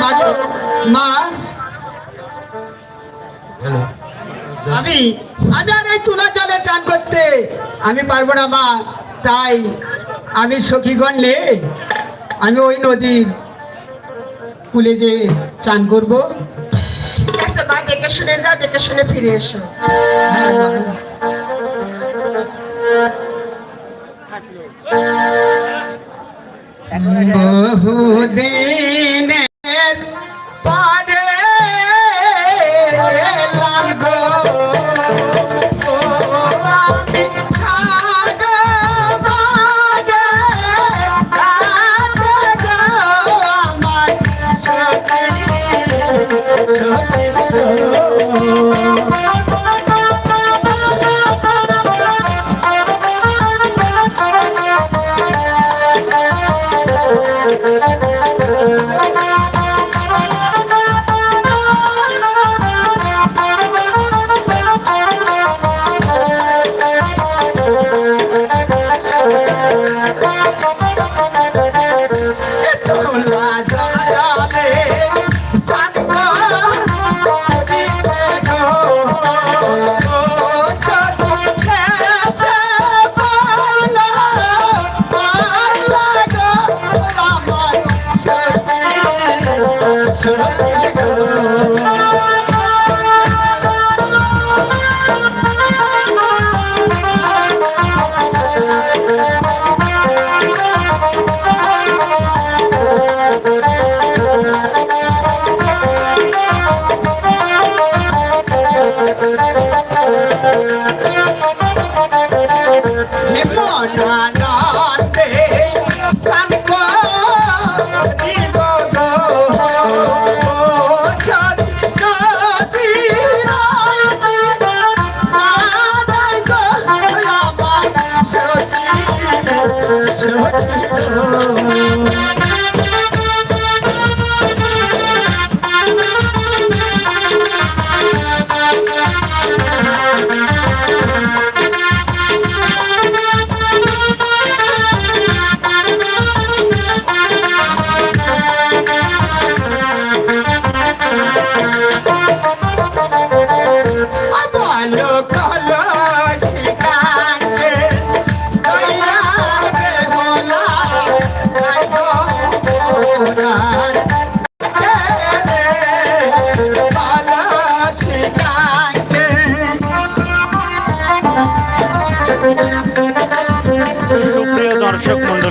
মা মা। আমি আমি আর এই তুলা জলে চান করতে আমি পারব না মা। তাই আমি সখীগণ নে আমি ওই নদীর কুলে যে চান করব। ঠিক আছে মা দেখে শুনে যাও দেখে শুনে ফিরে এসো। হ্যাঁ মা।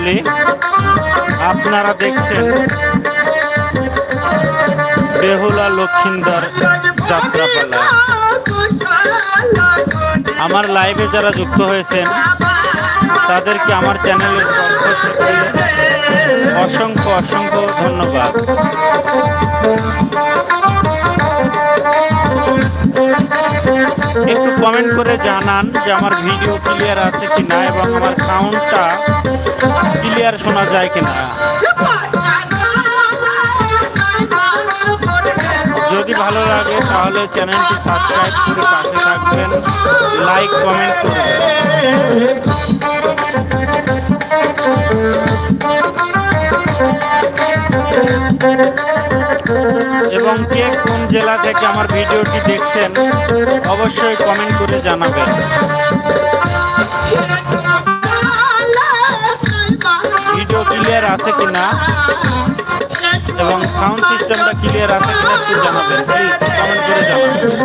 মণ্ডলী আপনারা দেখছেন বেহুলা লক্ষিন্দর যাত্রাপালা। আমার লাইভে যারা যুক্ত হয়েছেন, তাদেরকে আমার চ্যানেলের অসংখ্য অসংখ্য ধন্যবাদ। একটু কমেন্ট করে জানান যে আমার ভিডিও ক্লিয়ার আছে কিনা এবং আমার সাউন্ডটা ক্লিয়ার শোনা যায় কিনা? যদি ভালো লাগে, তাহলে চ্যানেলটি সাবস্ক্রাইব করে পাশে থাকবেন। লাইক, কমেন্ট করবেন। এবং কে কোন জেলা থেকে আমার ভিডিওটি দেখছেন, অবশ্যই কমেন্ট করে জানাবেন। ক্লিয়ার আছে কিনা? এবং সাউন্ড সিস্টেমটা ক্লিয়ার আছে কিনা একটু জানাবেন প্লিজ কমেন্ট করে জানাবেন।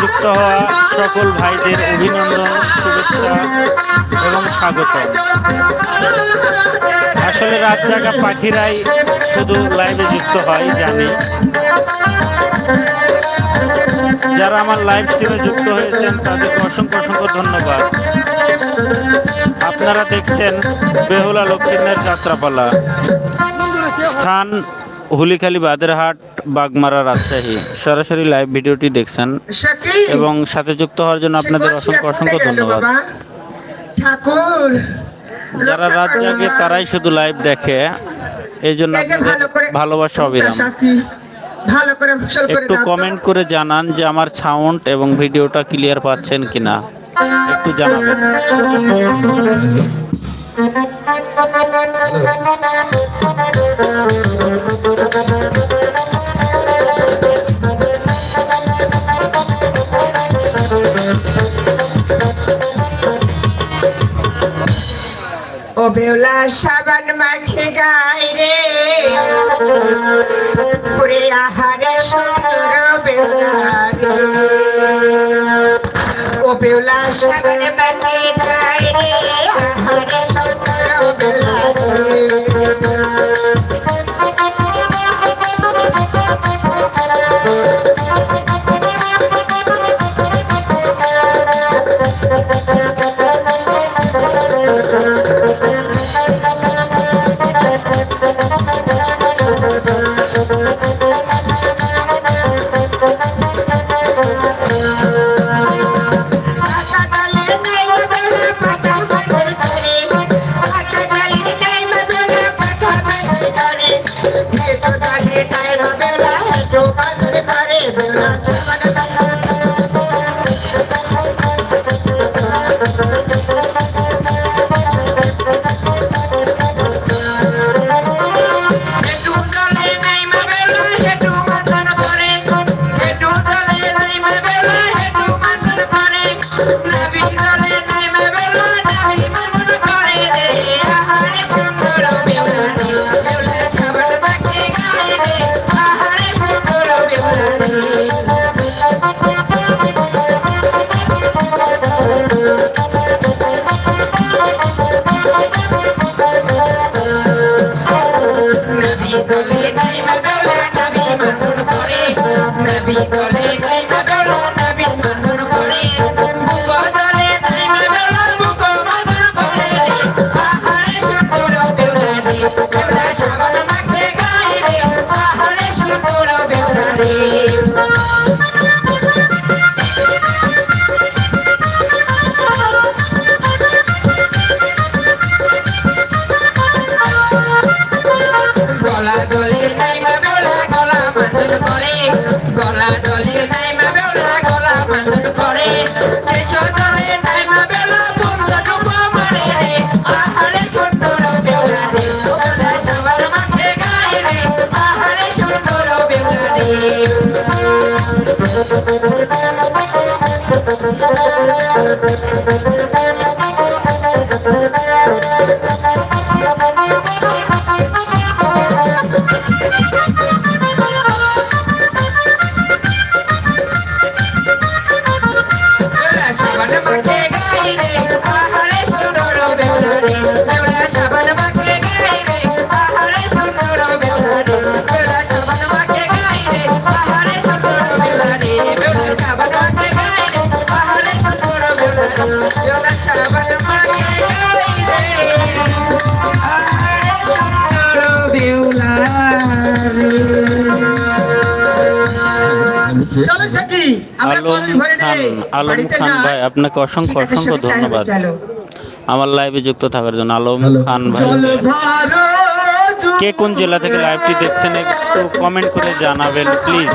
যুক্ত হওয়া সকল ভাইদের অভিনন্দন, শুভেচ্ছা এবং স্বাগত। আসলে রাত জাগা পাখিরাই শুধু লাইভে যুক্ত হয়, জানি। যারা আমার লাইভ স্ট্রিমে যুক্ত হয়েছেন, তাদেরকে অসংখ্য অসংখ্য ধন্যবাদ। আপনারা দেখছেন বেহুলা লক্ষ্মীনের যাত্রাপালা। স্থান হুলিখালি বাদেরহাট বাগমারা রাজশাহী। সরাসরি লাইভ ভিডিওটি দেখছেন এবং সাথে যুক্ত হওয়ার জন্য আপনাদের অসংখ্য অসংখ্য ধন্যবাদ। ঠাকুর! যারা রাত জাগে তারাই শুধু লাইভ দেখে এই জন্য আপনাদের ভালোবাসা অবিরাম। ভালো করে ফসল করে একটু কমেন্ট করে জানান যে আমার সাউন্ড এবং ভিডিওটা ক্লিয়ার পাচ্ছেন কিনা। একটু জানাবেন। বেউলা সাবান মাখে গাই রে। পুরে আহারে সুন্দর বেউলা ও বেউলা সাবান মাখে গাই রে আহারে সুন্দর বেউলা রে আশা আলম খান ভাই আপনাকে অসংখ্য অসংখ্য ধন্যবাদ। আমার লাইভে যুক্ত থাকার জন্য আলম খান ভাই। কে কোন জেলা থেকে লাইভটি দেখছেন একটু কমেন্ট করে জানাবেন প্লিজ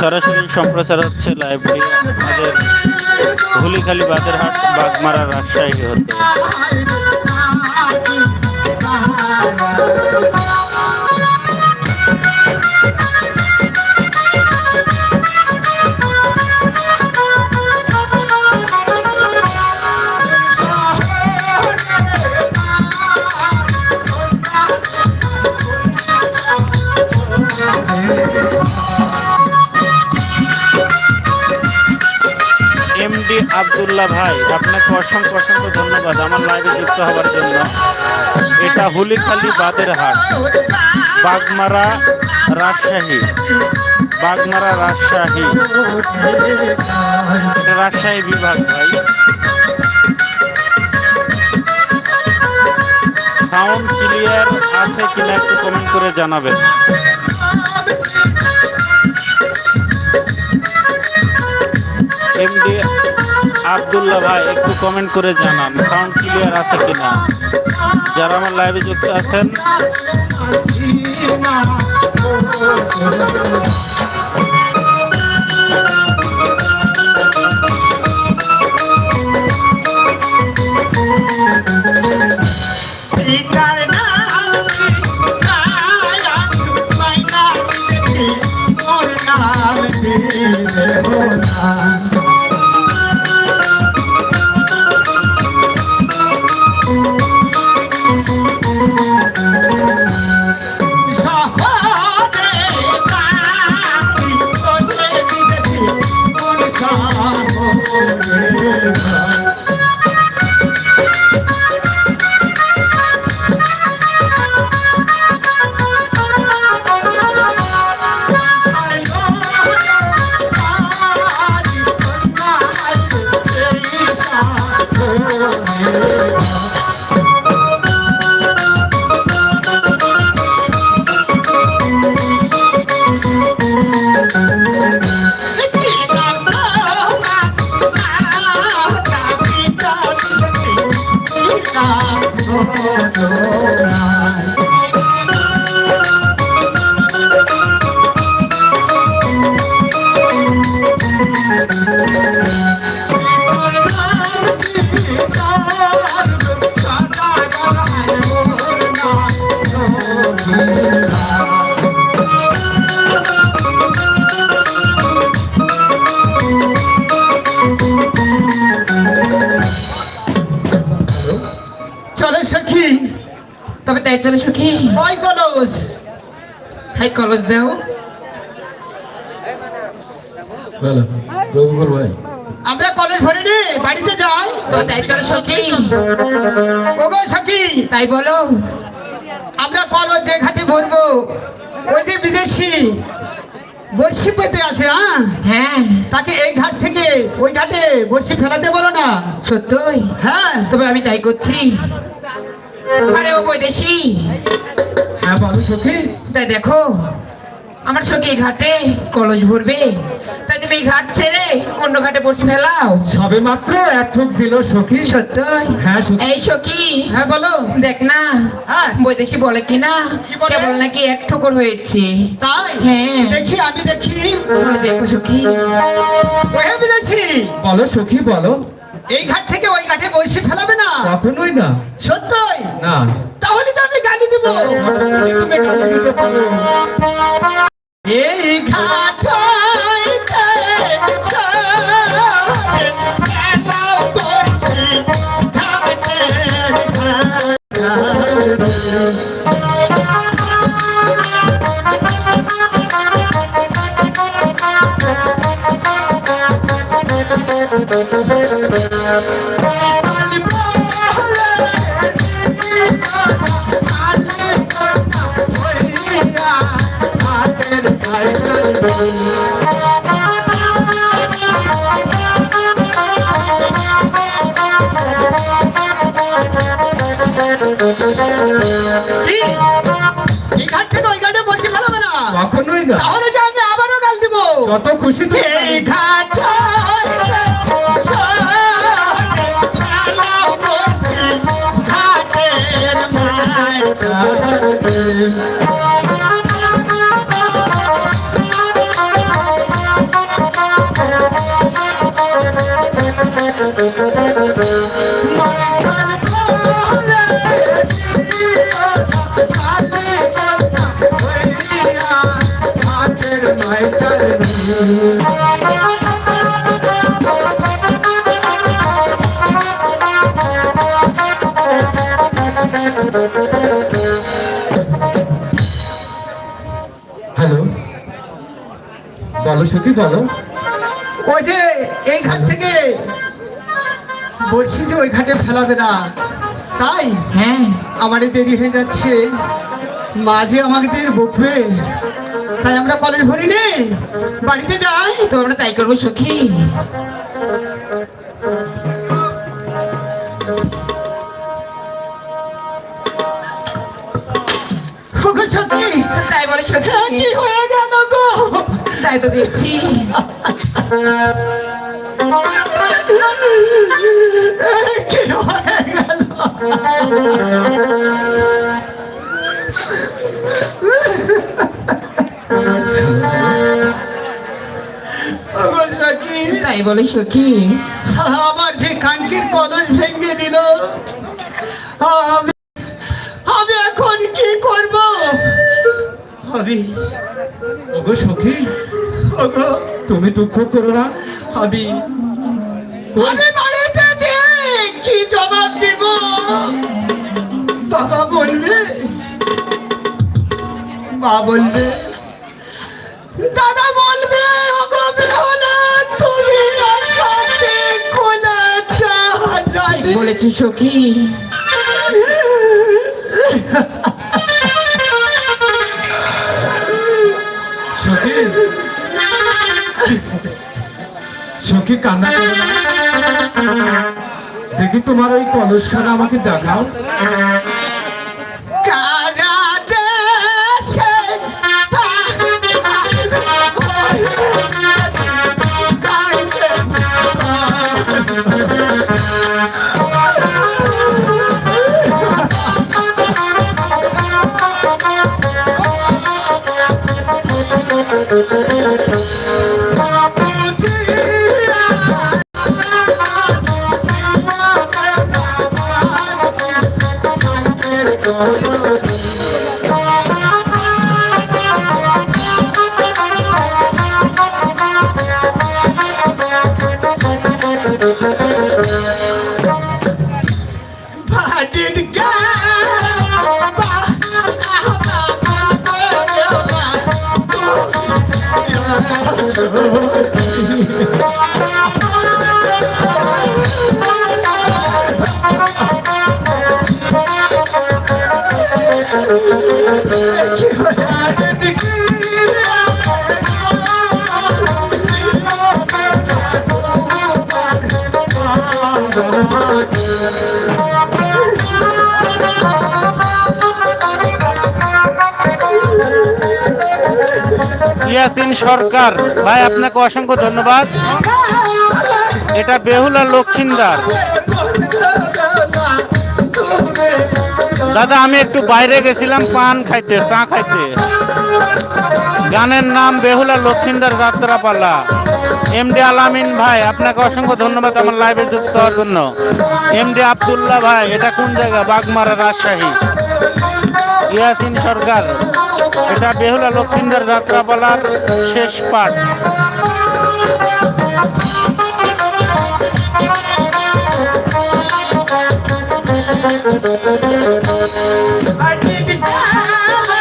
সরাসরি সম্প্রচার হচ্ছে লাইভটি আমাদের হুলিখালি বাগেরহাট বাগমারা রাজশাহী হতে। আব্দুল্লাহ ভাই, আপনাকে অসংখ্য অসংখ্য ধন্যবাদ আমার লাইভে যুক্ত হওয়ার জন্য। এটা হুলিখালি বাদের হাট, বাগমারা রাজশাহী বাগমারা রাজশাহী। রাজশাহী বিভাগ ভাই। সাউন্ড ক্লিয়ার আছে কিনা একটু কমেন্ট করে জানাবেন। এমডি আব্দুল্লাহ ভাই, একটু কমেন্ট করে জানান সাউন্ড ক্লিয়ার আছে কিনা? যারা আমার লাইভে যুক্ত আছেন পিতার চলে সখী। তবে তাই চলে সুখী। ওই কলস। হাই কলস দাও। বলো রবিকুল ভাই। আমরা কলেজ ভরে নে বাড়িতে যাই। তবে তাই চলে সুখী। ওগো সখী। তাই বলো। আমরা কলেজ যে ঘাটে ভরবো ওই যে বিদেশি। বড়শি পেতে আছে হ্যাঁ হ্যাঁ। তাকে এই ঘাট থেকে ওই ঘাটে বর্ষি ফেলাতে বলো না। সত্যই? হ্যাঁ। তবে আমি তাই করছি। আরে ও বৈদেশি। হ্যাঁ বলো সখী। তাই দেখো আমার সঙ্গে এই ঘাটে কলস ভরবে। তাই তুমি এই ঘাট ছেড়ে অন্য ঘাটে বসে ফেলাও। সবে মাত্র এক ঠুক দিল সখী। সত্যই। হ্যাঁ সত্যি। এই সখী হ্যাঁ বলো। দেখ না হ্যাঁ। বৈদেশি বলে কি না কি বলে? কেবল নাকি এক ঠোকর হয়েছে। তাই? হ্যাঁ। দেখি আমি দেখি। তাহলে দেখো সখী। ওহে বিদেশি বলো সখী বলো। এই ঘাট থেকে ওই ঘাটে বসে ফেলাবে না? কখনোই না। সত্যই? না। তাহলে তো আমি গালি দিব। তুমি গালি দিতে পারো। এই ঘাট Thank you. কখনোই না। তাহলে যে আমি আবারও গাল দিব। যত খুশি তুমি এই ঘাট ঘাটের মায় হ্যালো। বলো সখী বলো। ওই যে এই ঘাট থেকে বলছি যে ওই ঘাটে ফেলাবে না। তাই হ্যাঁ। আমাদের দেরি হয়ে যাচ্ছে। মাঝে আমাদের বকবে। তাই আমরা কলেজ ভরি নেই বাড়িতে যাই। তো আমরা তাই করব সখী। তাই বলে সখী। কি হয়ে গেল গো? তাই তো দেখছি। তাই বলে সখী। আমার যে কাঙ্কির কলস ভেঙে দিল আমি এখন কি করব? আমি ওগো সখী ওগো। তুমি দুঃখ করো না। আমি মা বলবে দাদা বলবে বলেছি সখী? সখী? সখী কান্না করো না। দেখি তোমার ওই কলসখানা আমাকে দেখাও। Oh, ইয়াসিন সরকার। ভাই, আপনাকে অসংখ্য ধন্যবাদ। এটা বেহুলা লক্ষিন্দার। দাদা, আমি একটু বাইরে গেছিলাম, পান খাইতে, চা খাইতে। গানের নাম বেহুলা লক্ষিন্দার যাত্রাপালা। এমডি আলামিন ভাই, আপনাকে অসংখ্য ধন্যবাদ আমার লাইভে যুক্ত হওয়ার জন্য। এম এমডি আবদুল্লাহ ভাই, এটা কোন জায়গা? বাগমারা রাজশাহী। ইয়াসিন সরকার। এটা বেহুলা লক্ষিন্দার যাত্রাপালার শেষ পাঠ। Thank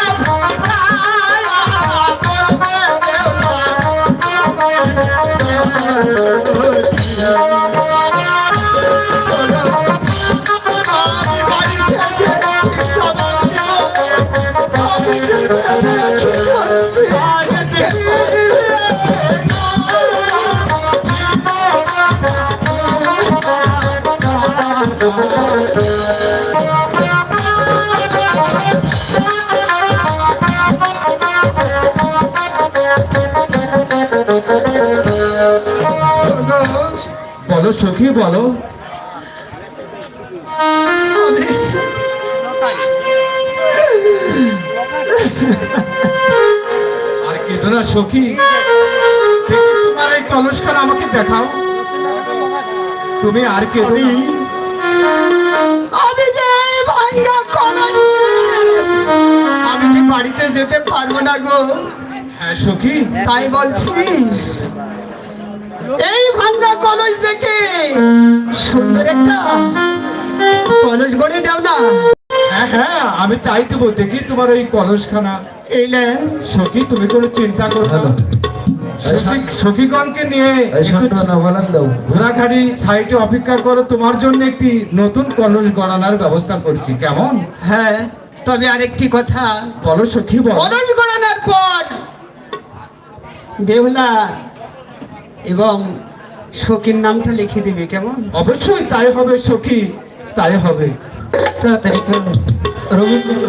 সখী বলো। আর কেঁদো না সখী তোমার এই কলসখানা আমাকে দেখাও। তুমি আর না। আমি যে ভাঙ্গা আমি যে বাড়িতে যেতে পারব না গো। হ্যাঁ সখী। তাই বলছি। কলস দেখে। সুন্দর একটা কলস গড়ে দাও না। হ্যাঁ হ্যাঁ আমি তাই দেবো। দেখি তোমার এই কলসখানা। এইলে সখী তুমি কোনো চিন্তা করো না। সখীগণকে নিয়ে ঘোরাঘাড়ি সাইডে অপেক্ষা করো। তোমার জন্য একটি নতুন কলস গড়ানোর ব্যবস্থা করছি। কেমন? হ্যাঁ তবে আরেকটি কথা। বলো সখী বল। কলস গড়ানোর পর বেহুলা এবং সখীর নামটা লিখে দিবে কেমন? অবশ্যই তাই হবে সখী তাই হবে। তাড়াতাড়ি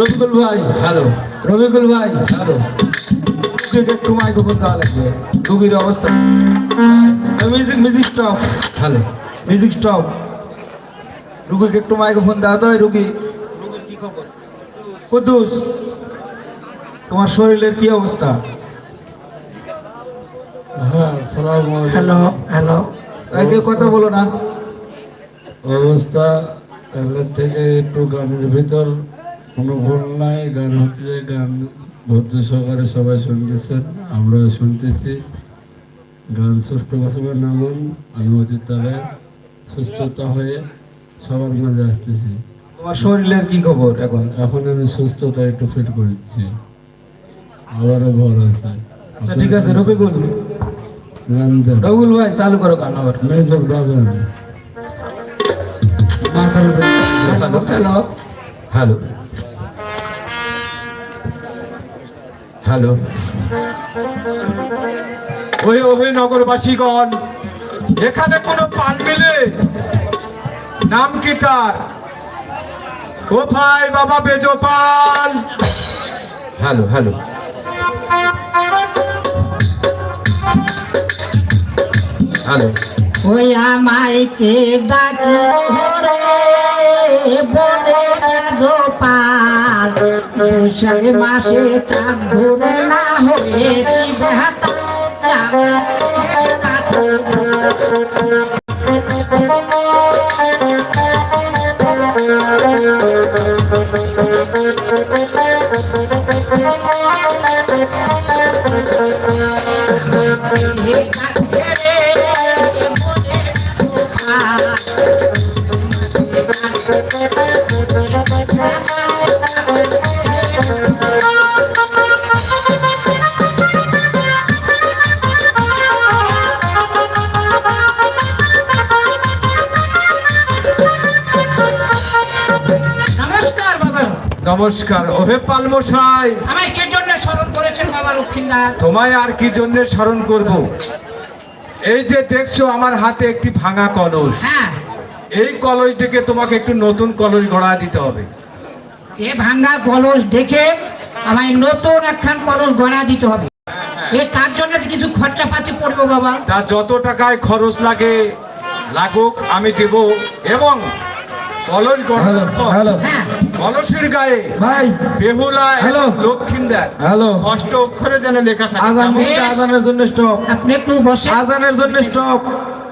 রবিকুল ভাই হ্যালো। রবিকুল ভাই হ্যালো। একটু মাইক্রোফোন দেওয়া লাগবে। রুগীর অবস্থা। Music music stop hello. Music stop রুগীকে একটু মাইক্রোফোন দেওয়া তো রুগী। রুগীর কি খবর? কুদ্দুস তোমার শরীরের কি অবস্থা? Hello hello. তাকে কথা বলো না। অবস্থা কালের থেকে একটু গানের ভিতর কোনো ভুল নাই গান হচ্ছে গান ধৈর্য সহকারে সবাই শুনতেছেন আমরাও শুনতেছি। গান সুষ্ঠুভাবে নামুন অনুমতি তারে সুস্থতা হয়ে সবার মাঝে আসতেছি। তোমার শরীরের কি খবর এখন? এখন আমি সুস্থতা একটু ফিট করে দিচ্ছি আবারও ভর আছে। আচ্ছা ঠিক আছে রবিকুল গান ভাই চালু করো গান আবার। মাথার হ্যালো। হ্যালো। হ্যালো। ওই নগরবাসীগণ এখানে কোনো পাল মিলে? নাম কি তার? কোথায় বাবা বেজো পাল হ্যালো হ্যালো। ওই আমাইকে ডাকি হরে বলে জোপাল বৈশাখ মাসে চাঁদ ঘুরে না হয়েছি বেহাতা। নমস্কার নমস্কার। ওহে পাল মশাই আমায় কে জন্য স্মরণ করেছেন বাবা লক্ষ্মীনাথ? তোমায় আর কি জন্য স্মরণ করব? এই যে দেখছ আমার হাতে একটি ভাঙা কলস। হ্যাঁ। এই কলস থেকে তোমাকে একটু নতুন কলস গড়া দিতে হবে। এ ভাঙা কলস দেখে আমায় নতুন একখান কলস গড়া দিতে হবে। এ তার জন্য কিছু খরচাপাতি পড়বে বাবা। তা যত টাকায় খরচ লাগে লাগুক আমি দেব এবং কলস হ্যালো হ্যাঁ কলসের গায়ে ভাই বেহুলা হ্যালো। লক্ষ্মীন্দার হ্যালো অষ্ট অক্ষরে যেন লেখা থাকে আজান আজানের জন্য স্টপ আপনি একটু বসে আজানের জন্য স্টপ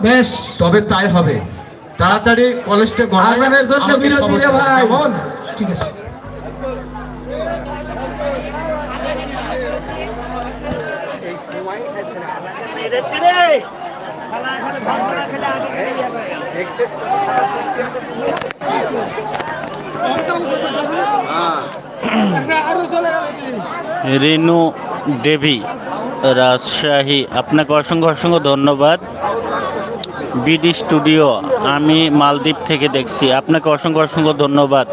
বেশ তবে তাই হবে তাড়াতাড়ি কলেজটা আজানের জন্য বিরতি রে ভাই। ঠিক আছে রেনু দেবী, রাজশাহী। আপনাকে অসংখ্য অসংখ্য ধন্যবাদ। বিডি স্টুডিও, আমি মালদ্বীপ থেকে দেখছি। আপনাকে অসংখ্য অসংখ্য ধন্যবাদ।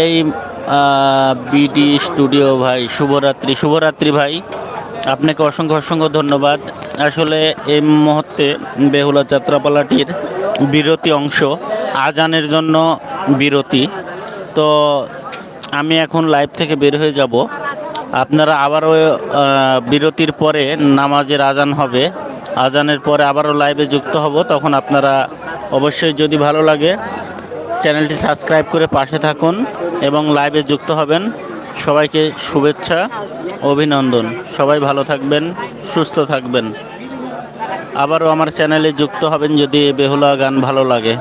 এই বিডি স্টুডিও ভাই, শুভরাত্রি। শুভরাত্রি ভাই, আপনাকে অসংখ্য অসংখ্য ধন্যবাদ। আসলে এই মুহূর্তে বেহুলা যাত্রাপালাটির বিরতি অংশ। আজানের জন্য বিরতি। তো আমি এখন লাইভ থেকে বের হয়ে যাব। আপনারা আবারও বিরতির পরে নামাজের আজান হবে। আজানের পরে আবারও লাইভে যুক্ত হব। তখন আপনারা অবশ্যই যদি ভালো লাগে, চ্যানেলটি সাবস্ক্রাইব করে পাশে থাকুন এবং লাইভে যুক্ত হবেন। সবাইকে শুভেচ্ছা, অভিনন্দন। সবাই ভালো থাকবেন, সুস্থ থাকবেন। আবারও আমার চ্যানেলে যুক্ত হবেন যদি বেহুলা গান ভালো লাগে।